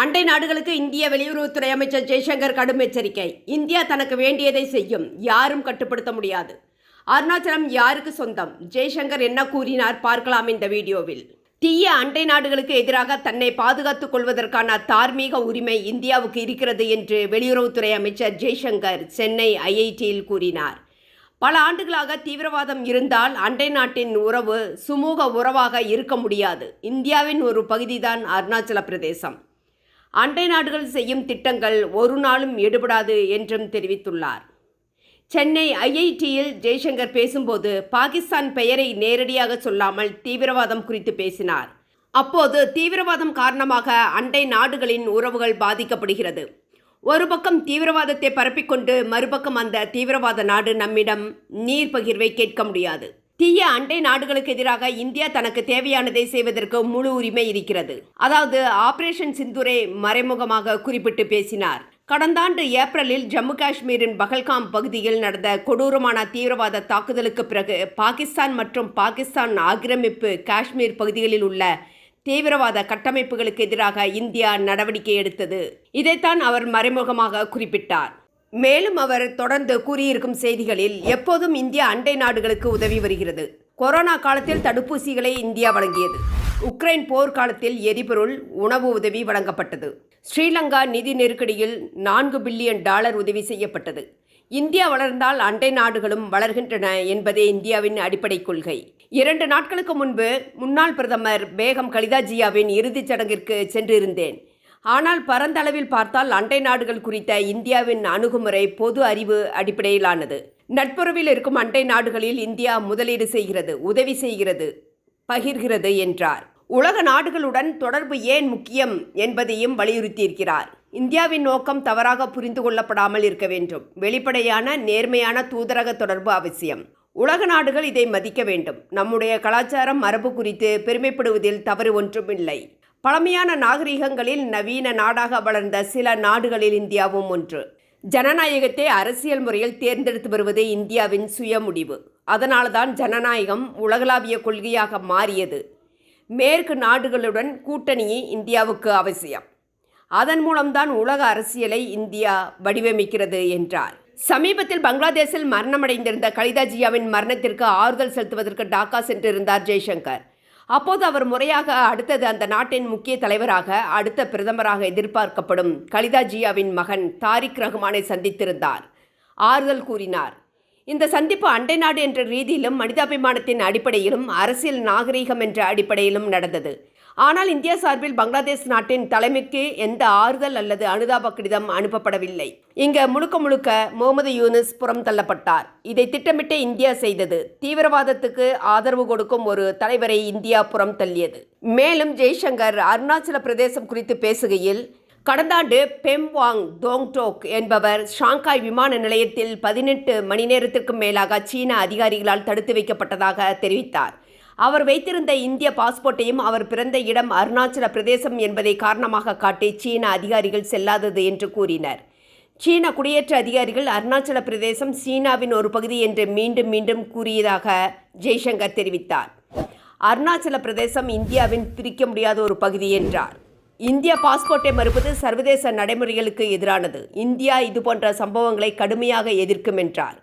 அண்டை நாடுகளுக்கு இந்திய வெளியுறவுத்துறை அமைச்சர் ஜெய்சங்கர் கடும் எச்சரிக்கை. இந்தியா தனக்கு வேண்டியதை செய்யும். யாரும் கட்டுப்படுத்த முடியாது. அருணாச்சலம் யாருக்கு சொந்தம்? ஜெய்சங்கர் என்ன கூறினார் பார்க்கலாம் இந்த வீடியோவில். தீய அண்டை நாடுகளுக்கு எதிராக தன்னை பாதுகாத்துக் கொள்வதற்கான தார்மீக உரிமை இந்தியாவுக்கு இருக்கிறது என்று வெளியுறவுத்துறை அமைச்சர் ஜெய்சங்கர் சென்னை ஐஐடியில் கூறினார். பல ஆண்டுகளாக தீவிரவாதம் இருந்தால் அண்டை நாட்டின் உறவு சுமூக உறவாக இருக்க முடியாது. இந்தியாவின் ஒரு பகுதிதான் அருணாச்சல பிரதேசம். அண்டை நாடுகள் செய்யும் திட்டங்கள் ஒரு நாளும் எடுபடாது என்றும் தெரிவித்துள்ளார். சென்னை ஐஐடியில் ஜெய்சங்கர் பேசும்போது பாகிஸ்தான் பெயரை நேரடியாக சொல்லாமல் தீவிரவாதம் குறித்து பேசினார். அப்போது தீவிரவாதம் காரணமாக அண்டை நாடுகளின் உறவுகள் பாதிக்கப்படுகிறது. ஒரு பக்கம் தீவிரவாதத்தை பரப்பிக்கொண்டு மறுபக்கம் அந்த தீவிரவாத நாடு நம்மிடம் நீர் பகிர்வை கேட்க முடியாது. தீய அண்டை நாடுகளுக்கு எதிராக இந்தியா தனக்கு தேவையானதை செய்வதற்கு முழு உரிமை இருக்கிறது. அதாவது ஆபரேஷன் சிந்துரை மறைமுகமாக குறிப்பிட்டு பேசினார். கடந்த ஆண்டு ஏப்ரலில் ஜம்மு காஷ்மீரின் பகல்காம் பகுதியில் நடந்த கொடூரமான தீவிரவாத தாக்குதலுக்கு பிறகு பாகிஸ்தான் மற்றும் பாகிஸ்தான் ஆக்கிரமிப்பு காஷ்மீர் பகுதிகளில் உள்ள தீவிரவாத கட்டமைப்புகளுக்கு எதிராக இந்தியா நடவடிக்கை எடுத்தது. இதைத்தான் அவர் மறைமுகமாக குறிப்பிட்டார். மேலும் அவர் தொடர்ந்து கூறியிருக்கும் செய்திகளில் எப்போதும் இந்தியா அண்டை நாடுகளுக்கு உதவி வருகிறது. கொரோனா காலத்தில் தடுப்பூசிகளை இந்தியா வழங்கியது. உக்ரைன் போர் காலத்தில் எரிபொருள் உணவு உதவி வழங்கப்பட்டது. ஸ்ரீலங்கா நிதி நெருக்கடியில் நான்கு பில்லியன் டாலர் உதவி செய்யப்பட்டது. இந்தியா வளர்ந்தால் அண்டை நாடுகளும் வளர்கின்றன என்பதே இந்தியாவின் அடிப்படை கொள்கை. இரண்டு நாட்களுக்கு முன்பு முன்னாள் பிரதமர் பேகம் கலிதாஜியாவின் இறுதிச் சடங்கிற்கு சென்றிருந்தேன். ஆனால் பரந்தளவில் பார்த்தால் அண்டை நாடுகள் குறித்த இந்தியாவின் அணுகுமுறை பொது அறிவு அடிப்படையிலானது. நட்புறவில் இருக்கும் அண்டை நாடுகளில் இந்தியா முதலீடு செய்கிறது உதவி செய்கிறது பகிர்கிறது என்றார். உலக நாடுகளுடன் தொடர்பு ஏன் முக்கியம் என்பதையும் வலியுறுத்தியிருக்கிறார். இந்தியாவின் நோக்கம் தவறாக புரிந்து கொள்ளப்படாமல் இருக்க வேண்டும். வெளிப்படையான நேர்மையான தூதரக தொடர்பு அவசியம். உலக நாடுகள் இதை மதிக்க வேண்டும். நம்முடைய கலாச்சாரம் மரபு குறித்து பெருமைப்படுவதில் தவறு ஒன்றுமில்லை. பழமையான நாகரிகங்களில் நவீன நாடாக வளர்ந்த சில நாடுகளில் இந்தியாவும் ஒன்று. ஜனநாயகத்தை அரசியல் முறையில் தேர்ந்தெடுத்து வருவது இந்தியாவின் சுய முடிவு. அதனால்தான் ஜனநாயகம் உலகளாவிய கொள்கையாக மாறியது. மேற்கு நாடுகளுடன் கூட்டணியே இந்தியாவுக்கு அவசியம். அதன் மூலம்தான் உலக அரசியலை இந்தியா வடிவமைக்கிறது என்றார். சமீபத்தில் பங்களாதேஷில் மரணமடைந்திருந்த கலிதாஜியாவின் மரணத்திற்கு ஆறுதல் செலுத்துவதற்கு டாக்கா சென்றிருந்தார் ஜெய்சங்கர். அப்போது அவர் முறையாக அடுத்தது அந்த நாட்டின் முக்கிய தலைவராக அடுத்த பிரதமராக எதிர்பார்க்கப்படும் கலிதா ஜியாவின் மகன் தாரிக் ரஹ்மானை சந்தித்திருந்தார். ஆறுதல் கூறினார். இந்த சந்திப்பு அண்டை நாடு என்ற ரீதியிலும் மனிதாபிமானத்தின் அடிப்படையிலும் அரசியல் நாகரீகம் என்ற அடிப்படையிலும் நடந்தது. ஆனால் இந்தியா சார்பில் பங்களாதேஷ் நாட்டின் தலைமைக்கு எந்த ஆறுதல் அல்லது அனுதாப கடிதம் அனுப்பப்படவில்லை. இங்க முழுக்க முழுக்க முகமது யூனிஸ் புறம் தள்ளப்பட்டார். இதை திட்டமிட்டு இந்தியா செய்தது தீவிரவாதத்துக்கு ஆதரவு கொடுக்கும் ஒரு தலைவரை இந்தியா புறம் தள்ளியது. மேலும் ஜெய்சங்கர் அருணாச்சல பிரதேசம் குறித்து பேசுகையில் கடந்த ஆண்டு பெம்வாங் தோங்டோக் என்பவர் ஷாங்காய் விமான நிலையத்தில் பதினெட்டு மணி நேரத்திற்கும் மேலாக சீன அதிகாரிகளால் தடுத்து வைக்கப்பட்டதாக தெரிவித்தார். அவர் வைத்திருந்த இந்திய பாஸ்போர்ட்டையும் அவர் பிறந்த இடம் அருணாச்சல பிரதேசம் என்பதை காரணமாக காட்டி சீன அதிகாரிகள் செல்லாதது என்று கூறினர். சீன குடியேற்ற அதிகாரிகள் அருணாச்சல பிரதேசம் சீனாவின் ஒரு பகுதி என்று மீண்டும் மீண்டும் கூறியதாக ஜெய்சங்கர் தெரிவித்தார். அருணாச்சல பிரதேசம் இந்தியாவின் பிரிக்க முடியாத ஒரு பகுதி என்றார். இந்திய பாஸ்போர்ட்டை மறுப்பது சர்வதேச நடைமுறைகளுக்கு எதிரானது. இந்தியா இதுபோன்ற சம்பவங்களை கடுமையாக எதிர்க்கும் என்றார்.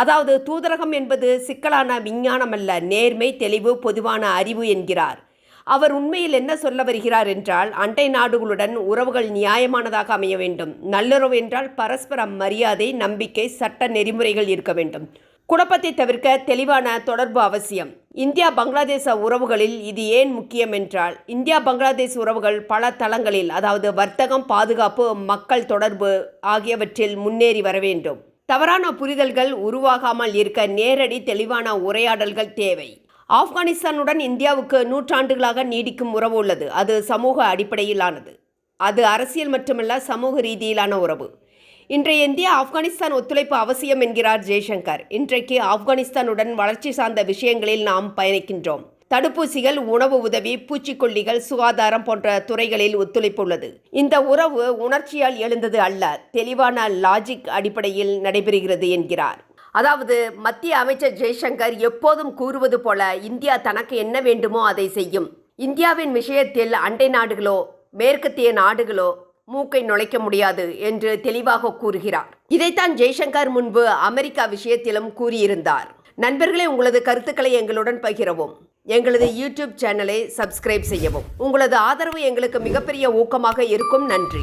அதாவது தூதரகம் என்பது சிக்கலான விஞ்ஞானம் அல்ல நேர்மை தெளிவு பொதுவான அறிவு என்கிறார். அவர் உண்மையில் என்ன சொல்ல வருகிறார் என்றால் அண்டை நாடுகளுடன் உறவுகள் நியாயமானதாக அமைய வேண்டும். நல்லுறவு என்றால் பரஸ்பர மரியாதை நம்பிக்கை சட்ட நெறிமுறைகள் இருக்க வேண்டும். குழப்பத்தை தவிர்க்க தெளிவான தொடர்பு அவசியம். இந்தியா பங்களாதேச உறவுகளில் இது ஏன் முக்கியம் என்றால் இந்தியா பங்களாதேஷ் உறவுகள் பல தளங்களில் அதாவது வர்த்தகம் பாதுகாப்பு மக்கள் தொடர்பு ஆகியவற்றில் முன்னேறி வர வேண்டும். தவறான புரிதல்கள் உருவாகாமல் இருக்க நேரடி தெளிவான உரையாடல்கள் தேவை. ஆப்கானிஸ்தானுடன் இந்தியாவுக்கு நூற்றாண்டுகளாக நீடிக்கும் உறவு உள்ளது. அது சமூக அடிப்படையிலானது. அது அரசியல் மட்டுமல்ல சமூக ரீதியிலான உறவு. இன்றைய இந்தியா ஆப்கானிஸ்தான் ஒத்துழைப்பு அவசியம் என்கிறார் ஜெய்சங்கர். இன்றைக்கு ஆப்கானிஸ்தானுடன் வளர்ச்சி சார்ந்த விஷயங்களில் நாம் பயணிக்கின்றோம். தடுப்பூசிகள் உணவு உதவி பூச்சிக்கொல்லிகள் சுகாதாரம் போன்ற துறைகளில் ஒத்துழைப்பு உள்ளது. இந்த உறவு உணர்ச்சியால் எழுந்தது அல்ல தெளிவான லாஜிக் அடிப்படையில் நடைபெறுகிறது என்கிறார். அதாவது மத்திய அமைச்சர் ஜெய்சங்கர் எப்போதும் கூறுவது போல இந்தியா தனக்கு என்ன வேண்டுமோ அதை செய்யும். இந்தியாவின் விஷயத்தில் அண்டை நாடுகளோ மேற்கத்திய நாடுகளோ மூக்கை நுழைக்க முடியாது என்று தெளிவாக கூறுகிறார். இதைத்தான் ஜெய்சங்கர் முன்பு அமெரிக்கா விஷயத்திலும் கூறியிருந்தார். நண்பர்களே உங்களது கருத்துக்களை எங்களுடன் பகிரவும். எங்களது யூடியூப் சேனலை சப்ஸ்கிரைப் செய்யவும். உங்களது ஆதரவு எங்களுக்கு மிகப்பெரிய ஊக்கமாக இருக்கும். நன்றி.